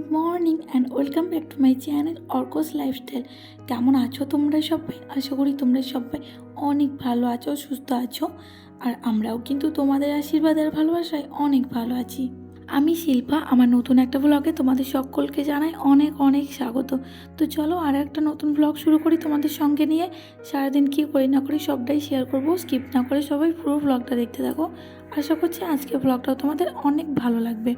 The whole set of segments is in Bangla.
Good morning and welcome back to my channel Arko's lifestyle. কেমন আছো তোমরা সবাই? আশা করি তোমরা সবাই অনেক ভালো আছো, সুস্থ আছো। আর আমরাও কিন্তু তোমাদের আশীর্বাদ আর ভালোবাসায় অনেক ভালো আছি। আমি শিল্পা, আমার নতুন একটা ব্লগে তোমাদের সকলকে জানাই অনেক অনেক স্বাগত। তো চলো আর একটা নতুন ব্লগ শুরু করি তোমাদের সঙ্গে নিয়ে। সারাদিন কী করি না করি সবটাই শেয়ার করব স্কিপ না করে সবাই পুরো ব্লগটা দেখতে থাকো। আশা করছি আজকে ব্লগটাও তোমাদের অনেক ভালো লাগবে।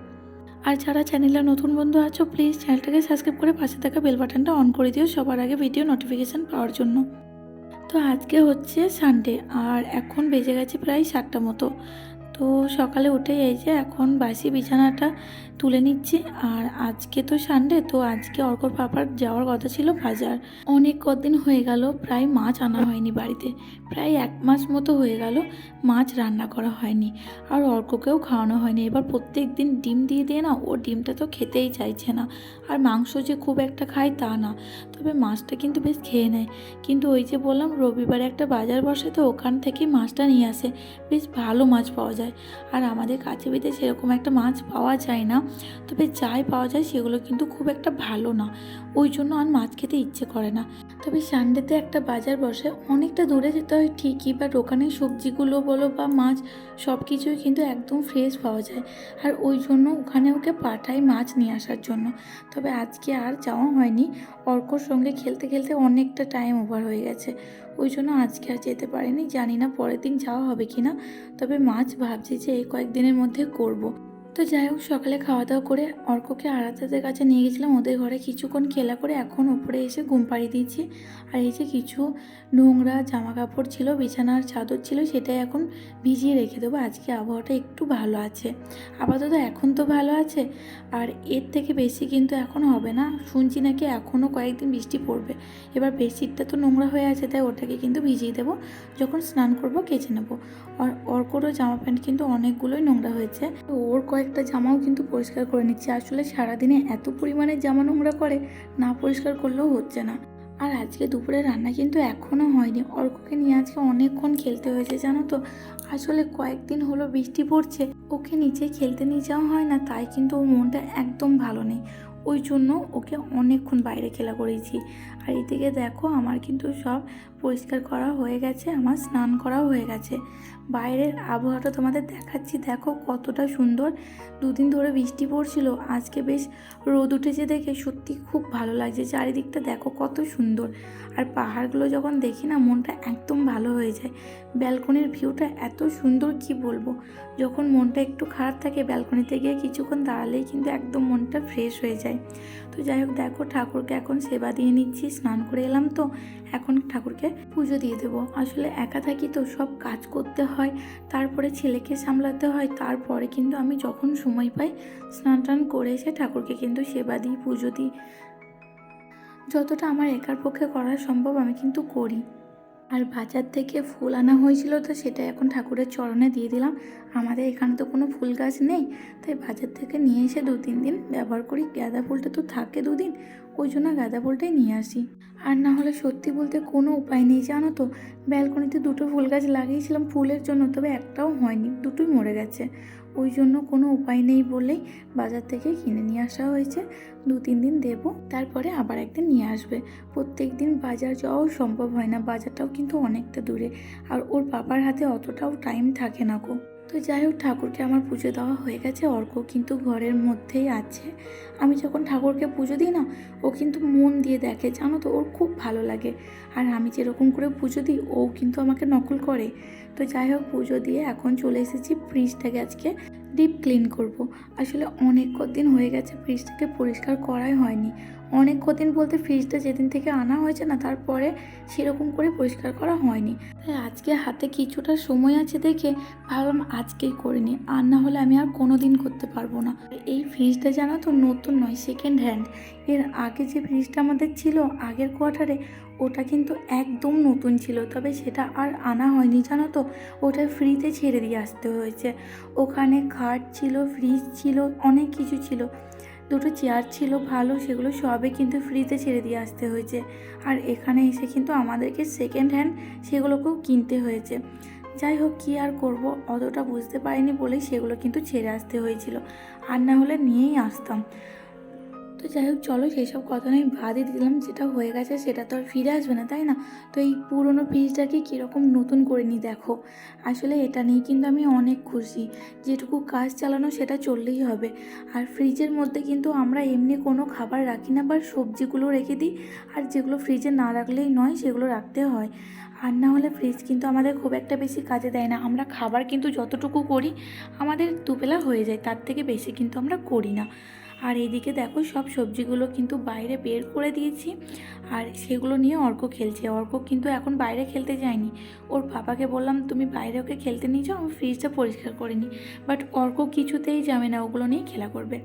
আর যারা চ্যানেলে নতুন বন্ধু আছো প্লিজ চ্যানেলটাকে সাবস্ক্রাইব করে পাশে থাকা বেল বাটনটা অন করে দিও সবার আগে ভিডিও নোটিফিকেশান পাওয়ার জন্য। তো আজকে হচ্ছে সানডে আর এখন বেজে গেছে প্রায় সাতটা মতো। তো সকালে উঠে এই যে এখন বাসি বিছানাটা তুলে নিচ্ছি। আর আজকে তো সানডে তো আজকে অর্কর পাপার যাওয়ার কথা ছিল বাজার। অনেক কদিন হয়ে গেল, প্রায় মাছ আনা হয়নি বাড়িতে। প্রায় এক মাস মতো হয়ে গেল মাছ রান্না করা হয়নি। আর অর্ককেও খাওয়ানো হয়নি। এবার প্রত্যেক দিন ডিম দিয়ে দিয়ে না, ও ডিমটা তো খেতেই চাইছে না। আর মাংস যে খুব একটা খায় তা না। তবে মাছটা কিন্তু বেশ খেয়ে নেয়। কিন্তু ওই যে বললাম, রবিবারে একটা বাজার বসে তো ওখান থেকে মাছটা নিয়ে আসে। বেশ ভালো মাছ পাওয়া যায়। আর আমাদের কাছে বিদে সেরকম একটা মাছ পাওয়া যায় না। তবে যাই পাওয়া যায় সেগুলো কিন্তু খুব একটা ভালো না। ওই জন্য আর মাছ খেতে ইচ্ছে করে না। তবে সানডেতে একটা বাজার বসে, অনেকটা দূরে যেতে হয় ঠিকই বা দোকানের সবজিগুলো বলো বা মাছ সব কিছুই কিন্তু একদম ফ্রেশ পাওয়া যায়। আর ওই জন্য ওখানে ওকে পাঠাই মাছ নিয়ে আসার জন্য। তবে আজকে আর যাওয়া হয়নি। অর্কর সঙ্গে খেলতে খেলতে অনেকটা টাইম ওভার হয়ে গেছে। ওই জন্য আজকে আর যেতে পারিনি। জানি না পরের দিন যাওয়া হবে কি না তবে মাছ ভাবছি যে এই কয়েকদিনের মধ্যে করব। তো যাই হোক, সকালে খাওয়া দাওয়া করে অর্ককে আড়াতাদের কাছে নিয়ে গেছিলাম। ওদের ঘরে কিছুক্ষণ খেলা করে এখন উপরে এসে ঘুম পাড়িয়ে দিয়েছি। আর এই যে কিছু নোংরা জামা কাপড় ছিল, বিছানার চাদর ছিল, সেটাই এখন ভিজিয়ে রেখে দেবো। আজকে আবহাওয়াটা একটু ভালো আছে। আপাতত এখন তো ভালো আছে। আর এর থেকে বেশি কিন্তু এখন হবে না। শুনছি নাকি এখনও কয়েকদিন বৃষ্টি পড়বে। এবার বেডশিটটা তো নোংরা হয়ে আছে, তাই ওটাকে কিন্তু ভিজিয়ে দেবো। যখন স্নান করব, কেচে নেব। আর অর্করও জামা প্যান্ট কিন্তু অনেকগুলোই নোংরা হয়েছে। ওর কয়েকটা জামাও কিন্তু পরিষ্কার করে নিচ্ছে। আসলে সারাদিনে এত পরিমাণে জামা নোংরা করে, না পরিষ্কার করলেও হচ্ছে না। আর আজকে দুপুরে রান্না কিন্তু এখনও হয়নি। অর্ককে নিয়ে আজকে অনেকক্ষণ খেলতে হয়েছে, জানো তো। আসলে কয়েকদিন হলো বৃষ্টি পড়ছে, ওকে নিচে খেলতে নিয়ে যাওয়া হয় না, তাই কিন্তু ওর মনটা একদম ভালো নেই। ওই জন্য ওকে অনেকক্ষণ বাইরে খেলা করেছি। আর এদিকে দেখো, আমার কিন্তু সব পরিষ্কার করা হয়ে গেছে, আমার স্নান করাও হয়ে গেছে। বাইরের আবহাওয়াটা তোমাদের দেখাচ্ছি, দেখো কতটা সুন্দর। দুদিন ধরে বৃষ্টি পড়ছিল, আজকে বেশ রোদ উঠেছে দেখে সত্যি খুব ভালো লাগছে, চারিদিকটা দেখো কত সুন্দর। আর পাহাড়গুলো যখন দেখি না, মনটা একদম ভালো হয়ে যায়। ব্যালকনির ভিউটা এত সুন্দর, কি বলব? যখন মনটা একটু খারাপ থাকে, ব্যালকনিতে গিয়ে কিছুক্ষণ দাঁড়ালেই কিন্তু একদম মনটা ফ্রেশ হয়ে যায়। তো যাই হোক, দেখো ঠাকুরকে এখন সেবা দিয়ে নিচ্ছি, স্নান করে এলাম তো। এখন ঠাকুরকে পুজো দিয়ে দেবো। আসলে একা থাকি তো সব কাজ করতে হয়, তারপরে ছেলেকে সামলাতে হয়, তারপরে কিন্তু আমি যখন সময় পাই স্নান টান করে এসে ঠাকুরকে কিন্তু সেবা দিই, পুজো দিই। যতটা আমার একার পক্ষে করা সম্ভব আমি কিন্তু করি। আর বাজার থেকে ফুল আনা হয়েছিল তো সেটা এখন ঠাকুরের চরণে দিয়ে দিলাম। আমাদের এখানে তো কোনো ফুল গাছ নেই। তাই বাজার থেকে নিয়ে এসে দু তিন দিন ব্যবহার করি। গাঁদা ফুলটা তো থাকে দুদিন ওই জন্য গাঁদা ফুলটাই নিয়ে আসি। আর না হলে সত্যি বলতে কোনো উপায় নেই, জানো তো? ব্যালকনিতে দুটো ফুল গাছ লাগিয়েছিলাম ফুলের জন্য, তবে একটাও হয়নি, দুটোই মরে গেছে। ওই জন্য কোনো উপায় নেই বলেই বাজার থেকে কিনে নিয়ে আসা হয়েছে। দু তিন দিন দেবো, তারপরে আবার একদিন নিয়ে আসবে। প্রত্যেক দিন বাজার যাওয়াও সম্ভব হয় না, বাজারটাও কিন্তু অনেকটা দূরে। আর ওর বাবার হাতে অতটাও টাইম থাকে না গো। তো যাই হোক, ঠাকুরকে আমার পুজো দেওয়া হয়ে গেছে। অর্ক কিন্তু ঘরের মধ্যেই আছে। আমি যখন ঠাকুরকে পুজো দিই না, ও কিন্তু মন দিয়ে দেখে, জানো তো? ওর খুব ভালো লাগে। আর আমি যেরকম করে পুজো দিই, ও কিন্তু আমাকে নকল করে। তো যাই হোক, পুজো দিয়ে এখন চলে এসেছি ফ্রিজটাকে আজকে। ডিপ ক্লিন করব। আসলে অনেক কদিন হয়ে গেছে ফ্রিজটাকে পরিষ্কার করাই হয়নি। অনেক কদিন বলতে ফ্রিজটা যেদিন থেকে আনা হয়েছে না, তারপরে সেরকম করে পরিষ্কার করা হয়নি। তাই আজকে হাতে কিছুটা সময় আছে দেখে ভাবলাম আজকেই করে নিই। আর না হলে আমি আর কোনো দিন করতে পারব না। এই ফ্রিজটা জানো তো নতুন নয় সেকেন্ড হ্যান্ড এর আগে যে ফ্রিজটা আমাদের ছিল, আগের কোয়ার্টারে ওটা কিন্তু একদম নতুন ছিল, তবে সেটা আর আনা হয়নি। জানো তো, ওটা ফ্রিতে ছেড়ে দিয়ে আসতে হয়েছে। ওখানে খাট ছিল ফ্রিজ ছিল, অনেক কিছু ছিল। দুটো চেয়ার ছিল ভালো, সেগুলো সবে কিন্তু ফ্রিতে ছেড়ে দিয়ে আসতে হয়েছে। আর এখানে এসে কিন্তু আমাদেরকে সেকেন্ড হ্যান্ড সেগুলোকেও কিনতে হয়েছে। যাই হোক, কী আর করব? অতটা বুঝতে পারিনি বলেই সেগুলো কিন্তু ছেড়ে আসতে হয়েছিল। আর না হলে নিয়েই আসতাম। তো যাই হোক, চলো সেই সব কথা আমি বাদই দিলাম, যেটা হয়ে গেছে সেটা তো আর ফিরে আসবে না, তাই না? তো এই পুরনো ফ্রিজটাকে কীরকম নতুন করে নিই দেখো। আসলে এটা নিয়ে কিন্তু আমি অনেক খুশি। যেটুকু কাজ চালানো সেটা চললেই হবে। আর ফ্রিজের মধ্যে কিন্তু আমরা এমনি কোনো খাবার রাখি না, বা সবজিগুলো রেখে দিই, আর যেগুলো ফ্রিজে না রাখলেই নয় সেগুলো রাখতে হয়। আর না হলে ফ্রিজ কিন্তু আমাদের খুব একটা বেশি কাজে দেয় না। আমরা খাবার কিন্তু যতটুকু করি, আমাদের দুবেলা হয়ে যায়, তার থেকে বেশি কিন্তু আমরা করি না। আর এইদিকে দেখো সব সবজিগুলো কিন্তু বাইরে বের করে দিয়েছি। আর সেগুলো নিয়ে অর্ক খেলছে। অর্ক কিন্তু এখন বাইরে খেলতে যায়নি। ওর পাপাকে বললাম, তুমি বাইরে ওকে খেলতে নিয়ে যাও আমি ফ্রিজটা পরিষ্কার করে নিই বাট অর্ক কিছুতেই যাবে না, ওগুলো নিয়ে খেলা করবে।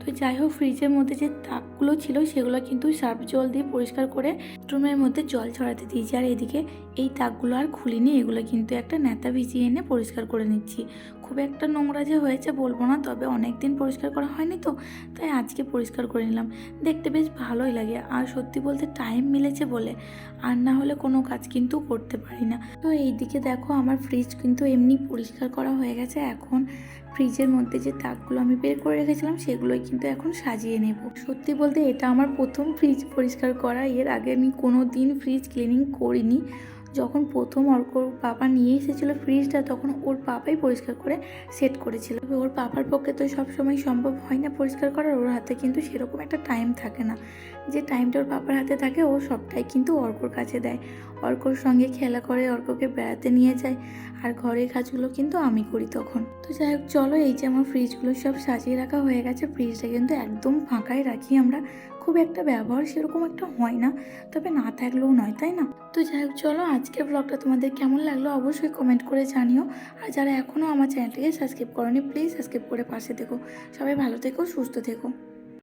তো যাই হোক ফ্রিজের মধ্যে যে তাকগুলো ছিল, সেগুলো কিন্তু সার্ফ জল দিয়ে পরিষ্কার করে রুমের মধ্যে জল ছড়াতে দিয়েছি। আর এদিকে এই তাকগুলো আর খুলিনি, এগুলো কিন্তু একটা নেতা ভিজিয়ে এনে পরিষ্কার করে নিচ্ছি। খুব একটা নোংরা যে হয়েছে বলব না, তবে অনেক দিন পরিষ্কার করা হয়নি তো, তাই আজকে পরিষ্কার করে নিলাম। দেখতে বেশ ভালোই লাগে, আর সত্যি বলতে টাইম মিলেছে বলে, আর না হলে কোনো কাজ কিন্তু করতে পারি না। তো এই দিকে দেখো আমার ফ্রিজ কিন্তু এমনি পরিষ্কার করা হয়ে গেছে, এখন ফ্রিজের মধ্যে যে তাকগুলো আমি বের করে রেখেছিলাম, সেগুলোই কিন্তু এখন সাজিয়ে নেব। সত্যি বলতে এটা আমার প্রথম ফ্রিজ পরিষ্কার করা, এর আগে আমি কোনো দিন ফ্রিজ ক্লিনিং করিনি। যখন প্রথম অর্ক পাপা নিয়ে এসেছিল ফ্রিজটা তখন ওর পাপাই পরিষ্কার করে সেট করেছিল। ওর পাপার পক্ষে তো সবসময় সম্ভব হয় না পরিষ্কার করার, ওর হাতে কিন্তু সেরকম একটা টাইম থাকে না। যে টাইমটা ওর পাপার হাতে থাকে, ও সবটাই কিন্তু অর্কর কাছে দেয়। অর্কর সঙ্গে খেলা করে, অর্ককে বেড়াতে নিয়ে যায়, আর ঘরের কাজগুলো কিন্তু আমি করি তখন। তো যাই হোক, চলো এই যে আমার ফ্রিজগুলো সব সাজিয়ে রাখা হয়ে গেছে ফ্রিজটা কিন্তু একদম ফাঁকাই রাখি আমরা। খুব একটা ব্যবহার সেরকম একটা হয় না, তবে না থাকলেও নয়, তাই না? তো যাই হোক, চলো আজকের ব্লগটা তোমাদের কেমন লাগল অবশ্যই কমেন্ট করে জানিও। আর যারা এখনও আমার চ্যানেলটিকে সাবস্ক্রাইব করনি প্লিজ সাবস্ক্রাইব করে পাশে থেকো। সবাই ভালো থেকো, সুস্থ থেকো।